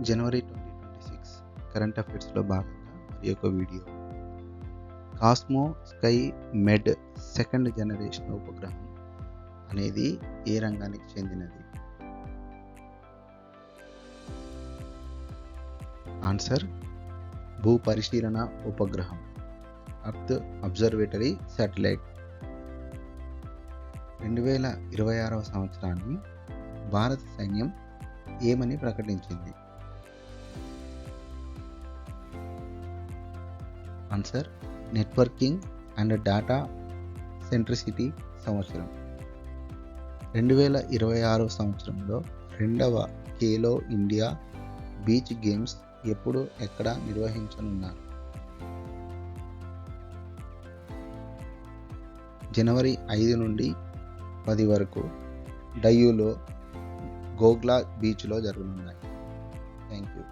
January twenty twenty six current అఫైర్స్లో భాగంగా మరి ఒక video. Cosmo sky med second generation ఉపగ్రహం అనేది ఏ రంగానికి చెందినది? ఆన్సర్ భూ పరిశీలన ఉపగ్రహం. Earth observatory satellite. రెండు వేల ఇరవై ఆరవ సంవత్సరాన్ని భారత సైన్యం ఏమని ప్రకటించింది? Answer networking and data centricity సంవత్సరం. రెండు వేల ఇరవై ఆరో సంవత్సరంలో రెండవ ఖేలో ఇండియా బీచ్ గేమ్స్ ఎప్పుడు ఎక్కడ నిర్వహించనున్నారు? జనవరి ఐదు నుండి పది వరకు డయ్యూలో గోగ్లా బీచ్లో జరగనున్నాయి. Thank you